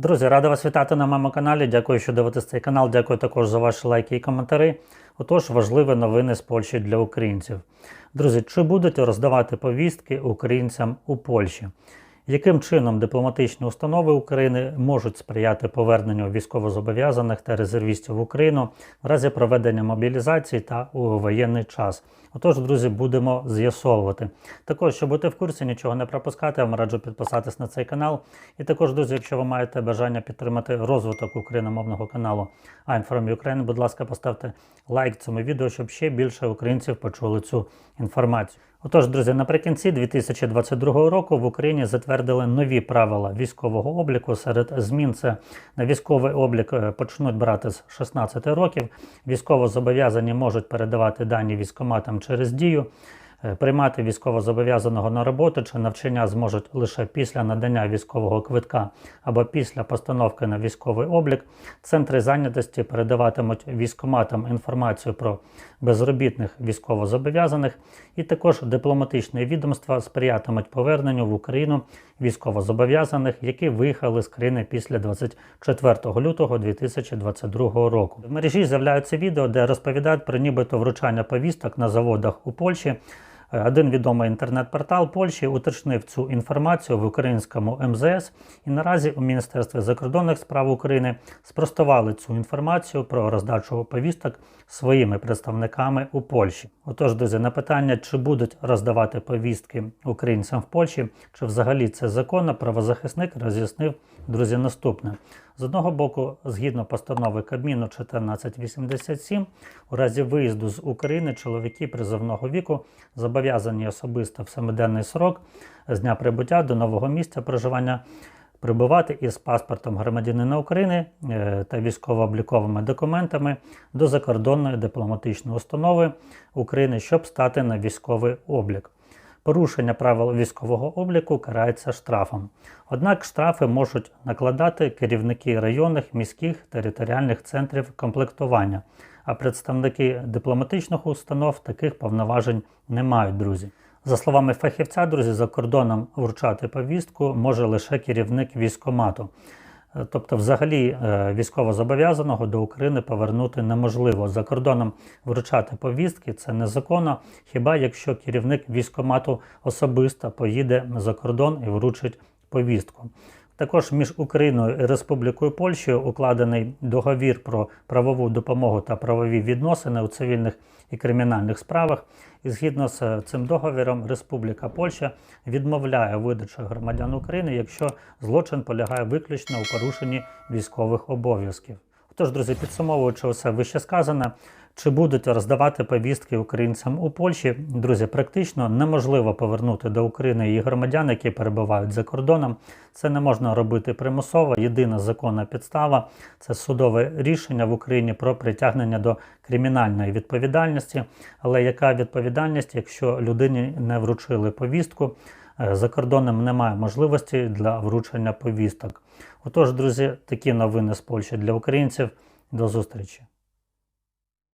Друзі, рада вас вітати на моєму каналі. Дякую, що дивитесь цей канал. Дякую також за ваші лайки і коментарі. Отож, важливі новини з Польщі для українців. Друзі, чи будуть роздавати повістки українцям у Польщі? Яким чином дипломатичні установи України можуть сприяти поверненню військовозобов'язаних та резервістів в Україну в разі проведення мобілізації та у воєнний час? Отож, друзі, будемо з'ясовувати. Також, щоб бути в курсі, нічого не пропускати, я вам раджу підписатись на цей канал. І також, друзі, якщо ви маєте бажання підтримати розвиток україномовного каналу I'm from Ukraine, будь ласка, поставте лайк цьому відео, щоб ще більше українців почули цю інформацію. Отож, друзі, наприкінці 2022 року в Україні затвердили нові правила військового обліку. Серед змін це на військовий облік е, почнуть брати з 16 років. Військово зобов'язані можуть передавати дані військоматам через дію. Е, Приймати військовозобов'язаного на роботу чи навчання зможуть лише після надання військового квитка або після постановки на військовий облік. Центри зайнятості передаватимуть військоматам інформацію про безробітних військовозобов'язаних, і також дипломатичні відомства сприятимуть поверненню в Україну військовозобов'язаних, які виїхали з країни після 24 лютого 2022 року. В мережі з'являються відео, де розповідають про нібито вручання повісток на заводах у Польщі. Один відомий інтернет-портал Польщі уточнив цю інформацію в українському МЗС, і наразі у Міністерстві закордонних справ України спростували цю інформацію про роздачу повісток своїми представниками у Польщі. Отож, друзі, на питання, чи будуть роздавати повістки українцям в Польщі, чи взагалі це законно, правозахисник роз'яснив друзі наступне. З одного боку, згідно постанови Кабміну 1487, у разі виїзду з України чоловіки призовного віку зобов'язані особисто в семиденний срок з дня прибуття до нового місця проживання прибувати із паспортом громадянина України е, та військово-обліковими документами до закордонної дипломатичної установи України, щоб стати на військовий облік. Порушення правил військового обліку карається штрафом. Однак штрафи можуть накладати керівники районних, міських територіальних центрів комплектування, а представники дипломатичних установ таких повноважень не мають, друзі. За словами фахівця, друзі, за кордоном вручати повістку може лише керівник військомату. Е, Тобто, взагалі, е, військовозобов'язаного до України повернути неможливо. За кордоном вручати повістки це незаконно, хіба якщо керівник військомату особисто поїде за кордон і вручить повістку. Також між Україною і Республікою Польщею укладений договір про правову допомогу та правові відносини у цивільних і кримінальних справах. І згідно з цим договіром, Республіка Польща відмовляє видачу громадян України, якщо злочин полягає виключно у порушенні військових обов'язків. Тож, друзі, підсумовуючи усе вище сказане, чи будуть роздавати повістки українцям у Польщі, друзі, практично неможливо повернути до України її громадян, які перебувають за кордоном. Це не можна робити примусово. Єдина законна підстава це судове рішення в Україні про притягнення до кримінальної відповідальності. Але яка відповідальність, якщо людині не вручили повістку? Е, За кордоном немає можливості для вручення повісток. Отож, друзі, такі новини з Польщі для українців. До зустрічі!